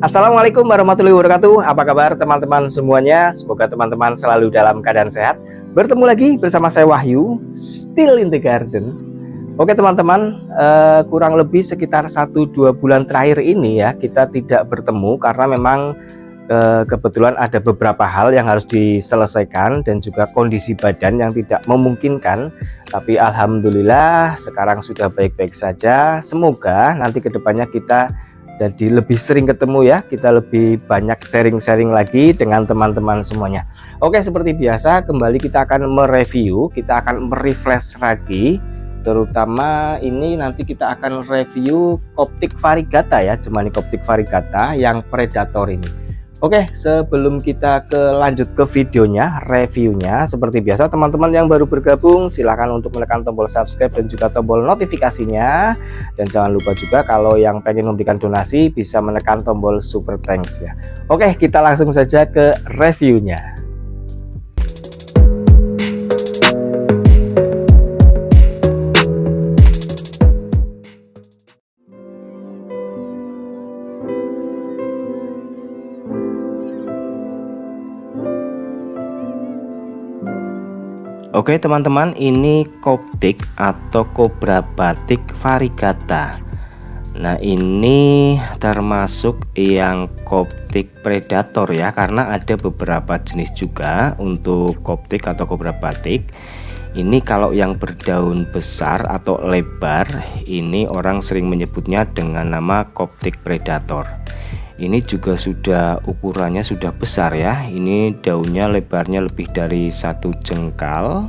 Assalamualaikum warahmatullahi wabarakatuh. Apa kabar teman-teman semuanya? Semoga teman-teman selalu dalam keadaan sehat. Bertemu lagi bersama saya Wahyu Still in the garden. Oke teman-teman uh, Kurang lebih sekitar 1-2 bulan terakhir ini ya Kita tidak bertemu Karena memang uh, kebetulan ada beberapa hal yang harus diselesaikan Dan juga kondisi badan yang tidak memungkinkan. Tapi Alhamdulillah sekarang sudah baik-baik saja. Semoga nanti ke depannya kita jadi lebih sering ketemu ya kita lebih banyak sharing-sharing lagi dengan teman-teman semuanya. Oke seperti biasa kembali kita akan mereview kita akan merefresh lagi. Terutama ini nanti kita akan review Koptik Varigata ya Jemani Koptik Varigata yang Predator ini Oke, sebelum kita ke lanjut ke videonya, reviewnya, seperti biasa teman-teman yang baru bergabung silahkan untuk menekan tombol subscribe dan juga tombol notifikasinya. Dan jangan lupa juga kalau yang pengen memberikan donasi bisa menekan tombol super thanks ya. Oke, kita langsung saja ke reviewnya. Oke teman-teman ini koptik atau kobra batik varigata. Nah ini termasuk yang koptik predator ya karena ada beberapa jenis juga untuk koptik atau kobra batik. Ini kalau yang berdaun besar atau lebar ini orang sering menyebutnya dengan nama koptik predator ini juga sudah ukurannya sudah besar ya. Ini daunnya lebarnya lebih dari satu jengkal.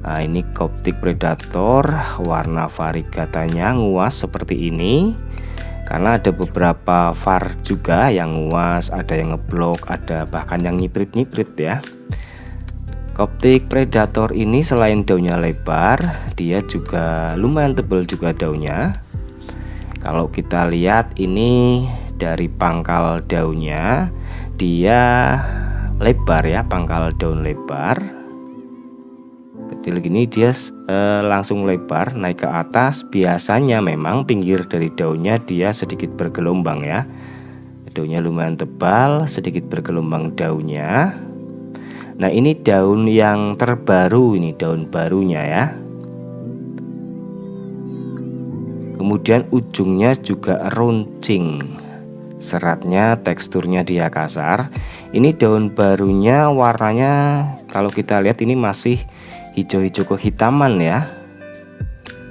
Nah ini koptik predator warna varigatanya nguas seperti ini. Karena ada beberapa var juga yang nguas ada yang ngeblok ada bahkan yang nyiprit-nyiprit ya. Koptik predator ini selain daunnya lebar, dia juga lumayan tebal juga daunnya kalau kita lihat ini dari pangkal daunnya dia lebar ya pangkal daun lebar. Kecil gini dia eh, langsung lebar naik ke atas. Biasanya memang pinggir dari daunnya dia sedikit bergelombang ya. Daunnya lumayan tebal sedikit bergelombang daunnya. Nah ini daun yang terbaru ini daun barunya ya kemudian ujungnya juga runcing. Seratnya teksturnya dia kasar. Ini daun barunya warnanya kalau kita lihat ini masih hijau-hijau kehitaman ya.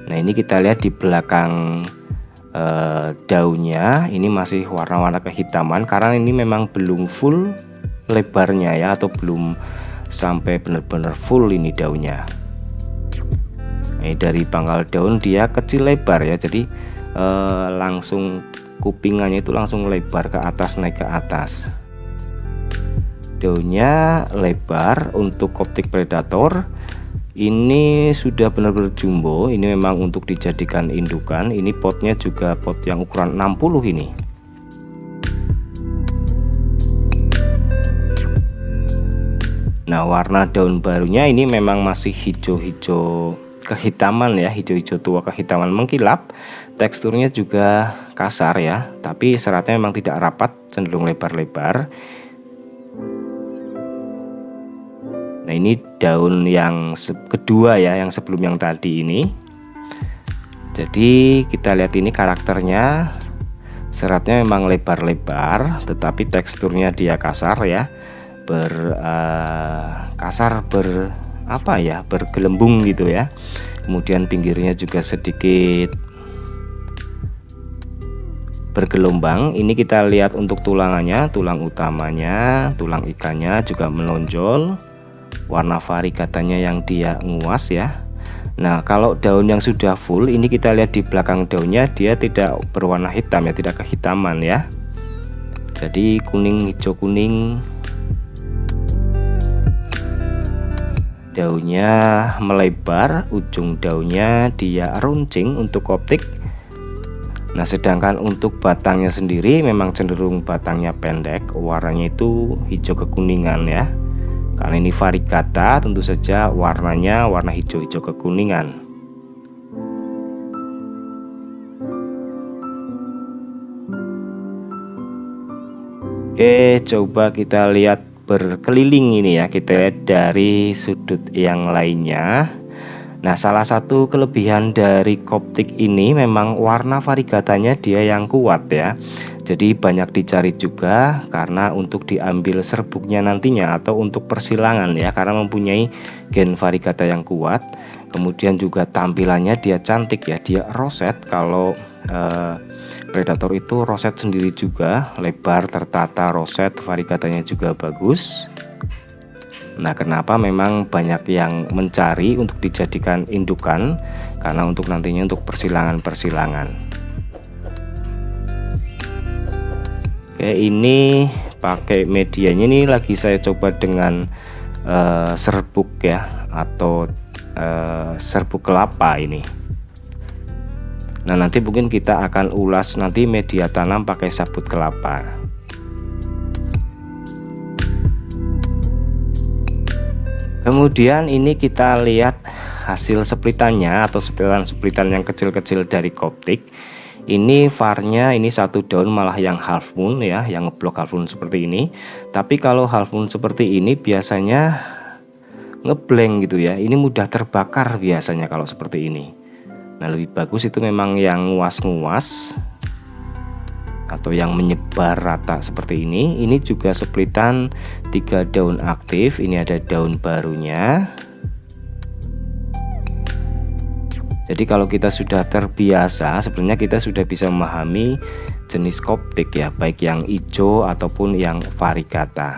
Nah ini kita lihat di belakang eh, daunnya. Ini masih warna-warna kehitaman karena ini memang belum full lebarnya ya atau belum sampai benar-benar full ini daunnya ini dari pangkal daun dia kecil lebar ya jadi eh, langsung kupingannya itu langsung lebar ke atas naik ke atas. Daunnya lebar untuk optik predator. Ini sudah benar-benar jumbo ini memang untuk dijadikan indukan. Ini potnya juga pot yang ukuran 60 ini. Nah warna daun barunya ini memang masih hijau-hijau kehitaman ya hijau-hijau tua kehitaman. Mengkilap teksturnya juga kasar ya tapi seratnya memang tidak rapat cenderung lebar-lebar. Nah ini daun yang kedua ya yang sebelum yang tadi ini. Jadi kita lihat ini karakternya. Seratnya memang lebar-lebar tetapi teksturnya dia kasar ya ber uh, kasar ber apa ya bergelembung gitu ya. Kemudian pinggirnya juga sedikit bergelombang. Ini kita lihat untuk tulangannya tulang utamanya tulang ikannya juga menonjol. Warna vari katanya yang dia nguas ya. Nah kalau daun yang sudah full ini kita lihat di belakang daunnya dia tidak berwarna hitam ya tidak kehitaman ya. Jadi kuning hijau kuning daunnya melebar ujung daunnya dia runcing untuk optik. Nah sedangkan untuk batangnya sendiri memang cenderung batangnya pendek warnanya itu hijau kekuningan ya. Karena ini varigata tentu saja warnanya warna hijau-hijau kekuningan. Oke coba kita lihat berkeliling ini ya kita lihat dari sudut yang lainnya Nah salah satu kelebihan dari Koptik ini memang warna varigatanya dia yang kuat ya. Jadi banyak dicari juga karena untuk diambil serbuknya nantinya atau untuk persilangan ya Karena mempunyai gen varigata yang kuat. Kemudian juga tampilannya dia cantik ya Dia roset. Kalau eh, Predator itu roset sendiri juga Lebar tertata roset varigatanya juga bagus Nah, kenapa memang banyak yang mencari untuk dijadikan indukan? Karena untuk nantinya untuk persilangan-persilangan. Oke, ini pakai medianya ini lagi saya coba dengan uh, serbuk ya atau uh, serbuk kelapa ini. Nah, nanti mungkin kita akan ulas nanti media tanam pakai sabut kelapa. Kemudian ini kita lihat hasil splitannya atau splitan-splitan yang kecil-kecil dari koptik ini varnya ini satu daun malah yang half moon ya yang ngeblok half moon seperti ini. Tapi kalau half moon seperti ini biasanya ngeblank gitu ya. Ini mudah terbakar biasanya kalau seperti ini. Nah lebih bagus itu memang yang nguas-nguas atau yang menyebar rata seperti ini. Ini juga splitan tiga daun aktif. Ini ada daun barunya. Jadi kalau kita sudah terbiasa sebenarnya kita sudah bisa memahami jenis koptik ya baik yang hijau ataupun yang varigata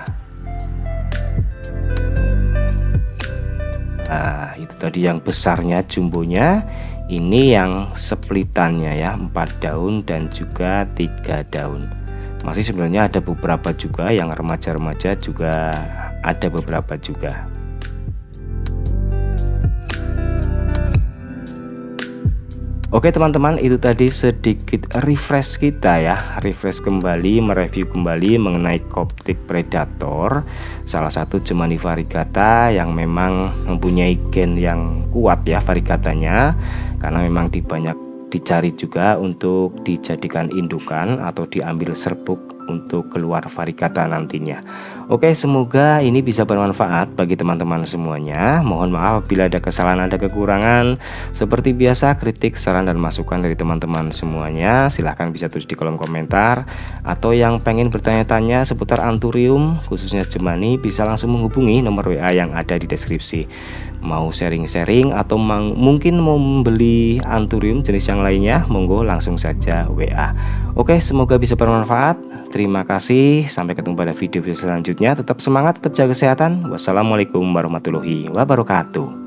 Nah tadi yang besarnya jumbonya ini yang splitannya ya empat daun dan juga tiga daun. Masih sebenarnya ada beberapa juga yang remaja-remaja juga ada beberapa juga Oke teman-teman itu tadi sedikit refresh kita ya. Refresh kembali mereview kembali mengenai Coptic Predator. Salah satu Gemini varigata yang memang mempunyai gen yang kuat ya varigatanya. Karena memang di banyak dicari juga untuk dijadikan indukan atau diambil serbuk untuk keluar varigata nantinya Oke semoga ini bisa bermanfaat bagi teman-teman semuanya. Mohon maaf bila ada kesalahan ada kekurangan. Seperti biasa kritik saran dan masukan dari teman-teman semuanya Silahkan bisa tulis di kolom komentar. Atau yang pengen bertanya-tanya seputar anturium khususnya jemani Bisa langsung menghubungi nomor WA yang ada di deskripsi. Mau sharing-sharing atau mungkin mau membeli anturium jenis yang lainnya Monggo langsung saja WA Oke semoga bisa bermanfaat. Terima kasih, sampai ketemu pada video-video selanjutnya. Tetap semangat, tetap jaga kesehatan. Wassalamualaikum warahmatullahi wabarakatuh.